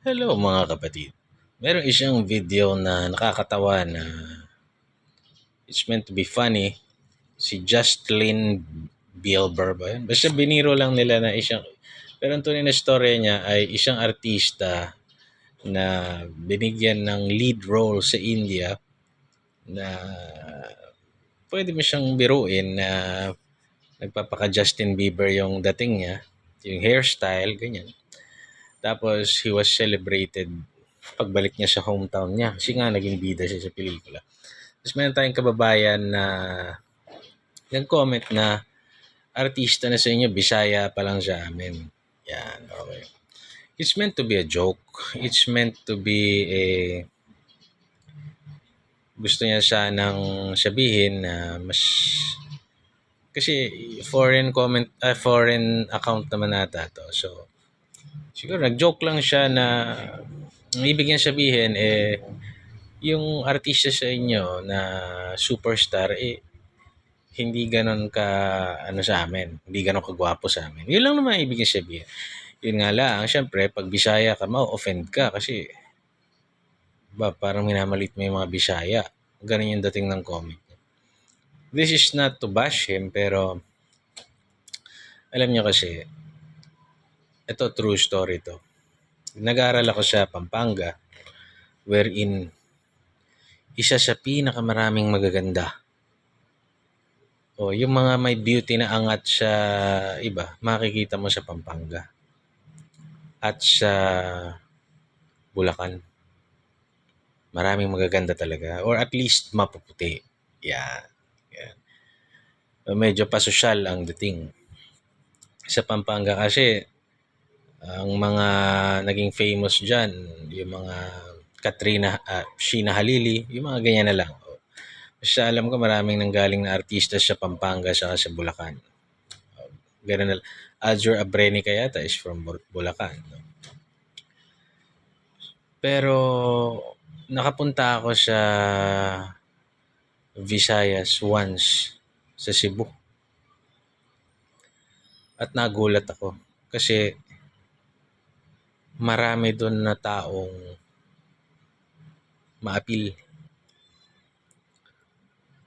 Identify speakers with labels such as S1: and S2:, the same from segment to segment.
S1: Hello mga kapatid. Meron isang video na nakakatawa na it's meant to be funny. Si Justin Bieber ba yun? Basta biniro lang nila na isang... Pero ang tunay na storya niya ay isang artista na binigyan ng lead role sa India na pwede mo siyang biruin na nagpapaka Justin Bieber yung dating niya, yung hairstyle, ganyan. Tapos he was celebrated pagbalik niya sa hometown niya kasi nga naging bida siya sa pelikula. Tapos meron tayong kababayan na nag-comment na artista na sa inyo, Bisaya pa lang sa amin. Yan, okay. It's meant to be a joke. It's meant to be a gusto niya sanang sabihin na mas kasi foreign comment uh, foreign account naman nata to. So siguro nag-joke lang siya na ang ibig niya sabihin eh yung artista sa inyo na superstar eh hindi ganon ka ano sa amin, hindi ganon kagwapo sa amin. Yun lang naman ibig niya sabihin. Yun nga lang, syempre, pag Bisaya ka, ma-offend ka kasi ba, parang minamalit mo yung mga Bisaya. Ganon yung dating ng comic. This is not to bash him, pero alam niyo kasi, ito true story to. Nag-aaral ako sa Pampanga, wherein isa sa pinakamaraming magaganda. O, yung mga may beauty na angat sa iba, makikita mo sa Pampanga. At sa Bulacan. Maraming magaganda talaga. Or at least mapuputi. Yan. Yan. Medyo pasosyal ang dating. Sa Pampanga kasi, ang mga naging famous dyan, yung mga Katrina, uh, Sheena Halili, yung mga ganyan na lang. Basta alam ko maraming nanggaling na artista sa Pampanga sa sa Bulacan. Ganun na Aljur Abreni kayata is from Bulacan. No? Pero nakapunta ako sa Visayas once sa Cebu. At nagulat ako kasi marami doon na taong maapil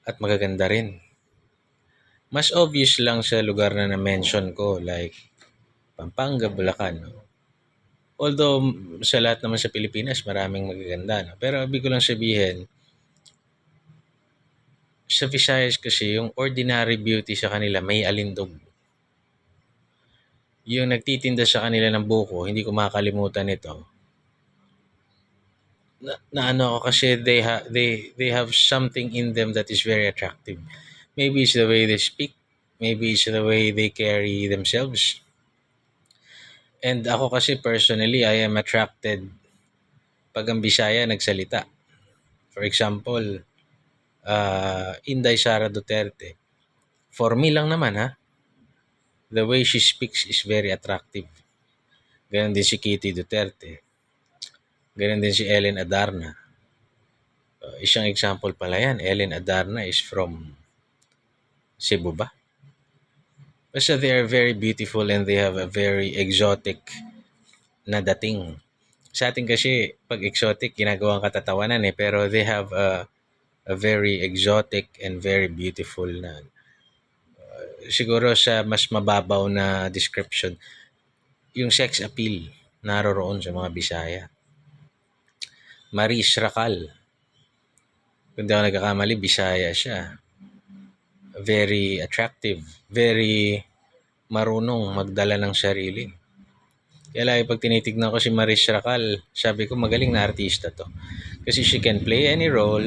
S1: at magaganda rin. Mas obvious lang sa lugar na na-mention ko like Pampanga, Bulacan. No? Although sa lahat naman sa Pilipinas maraming magaganda. No? Pero ibig ko lang sabihin, sa Visayas kasi yung ordinary beauty sa kanila may alindog. Yung nagtitinda sa kanila ng buko, hindi ko makakalimutan ito. Na, na ano ako kasi they, ha, they, they have something in them that is very attractive. Maybe it's the way they speak. Maybe it's the way they carry themselves. And ako kasi personally, I am attracted pag ang Bisaya nagsalita. For example, uh, Inday Sara Duterte. For me lang naman ha, the way she speaks is very attractive. Ganon din si Kitty Duterte. Ganon din si Ellen Adarna. Uh, isang example pala yan, Ellen Adarna is from Cebu ba? Basta they are very beautiful and they have a very exotic na dating. Sa atin kasi, pag exotic, ginagawang katatawanan eh. Pero they have a, a very exotic and very beautiful na siguro sa mas mababaw na description yung sex appeal naroroon sa mga Bisaya. Maris Racal. Kung di ako nagkakamali, Bisaya siya very attractive, very marunong magdala ng sarili. Kaya lagi pag tinitignan ko si Maris Racal, sabi ko magaling na artista to. Kasi she can play any role,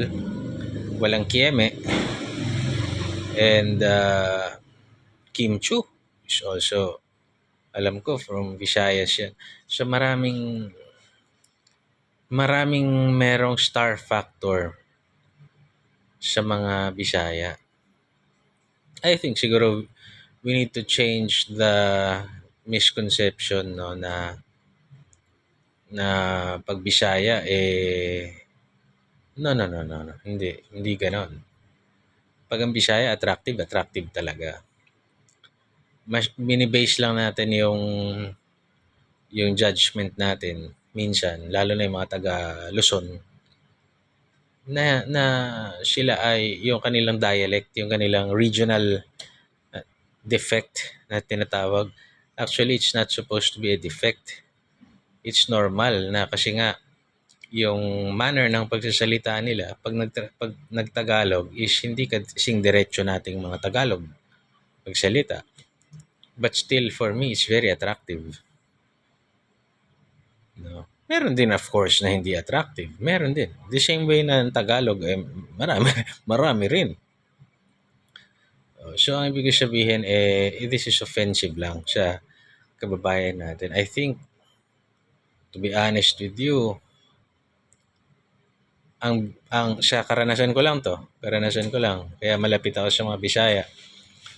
S1: walang kieme. And uh, Kim Chu is also, alam ko, from Visayas yan. So maraming, maraming merong star factor sa mga Bisaya. I think siguro we need to change the misconception no na na pag Bisaya eh no no no no, no. hindi hindi ganon. Pag ang Bisaya attractive, attractive talaga. Mas binibase lang natin yung yung judgment natin minsan, lalo na yung mga taga Luzon, na, na sila ay yung kanilang dialect, yung kanilang regional uh, defect na tinatawag. Actually, it's not supposed to be a defect. It's normal na kasi nga yung manner ng pagsasalita nila pag, nag, pag nagtagalog is hindi kasing diretso nating mga Tagalog magsalita. But still, for me, it's very attractive. No? Meron din, of course, na hindi attractive. Meron din. The same way na ang Tagalog, eh, marami, marami rin. Oh, So, ang ibig sabihin, eh, this is offensive lang sa kababayan natin. I think, to be honest with you, ang, ang sa karanasan ko lang to, karanasan ko lang, kaya malapit ako sa mga Bisaya.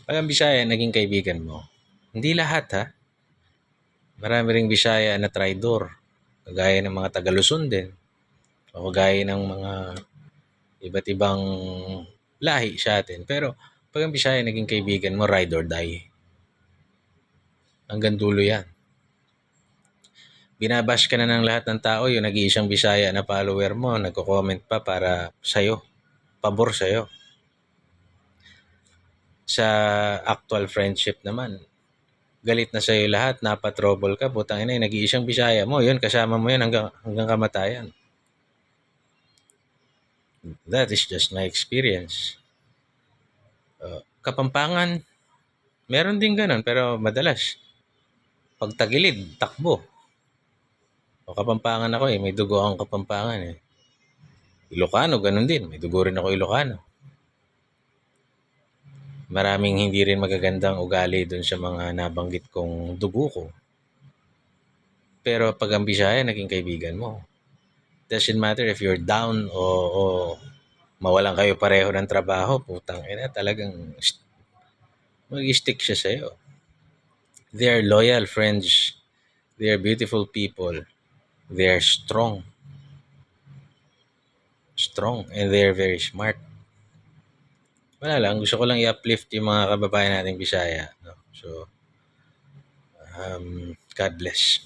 S1: Pag ang Bisaya naging kaibigan mo, hindi lahat ha. Marami ring Bisaya na traidor. Kagaya ng mga taga Luzon din. O kagaya ng mga iba't ibang lahi sa atin. Pero pag ang Bisaya naging kaibigan mo, ride or die. Hanggang dulo yan. Binabash ka na ng lahat ng tao, yung nag-iisang Bisaya na follower mo, nagko-comment pa para sa'yo. Pabor sa'yo. Sa actual friendship naman, galit na sa'yo lahat, napatrouble ka, putang ina, nag-iisang Bisaya mo, yun, kasama mo yun hanggang, hanggang kamatayan. That is just my experience. Uh, kapampangan, meron din ganun, pero madalas, pag tagilid, takbo. O kapampangan ako eh, may dugo akong kapampangan eh. Ilocano, ganun din, may dugo rin ako Ilocano. Maraming hindi rin magagandang ugali dun sa mga nabanggit kong dugo ko. Pero pag ang Bisaya, naging kaibigan mo. Doesn't matter if you're down o, o mawalan kayo pareho ng trabaho, putang ina, talagang st- mag-stick siya sa'yo. They are loyal friends. They are beautiful people. They are strong. Strong. And they are very smart. Wala lang, gusto ko lang i-uplift yung mga kababayan nating Bisaya. No? So, um, God bless.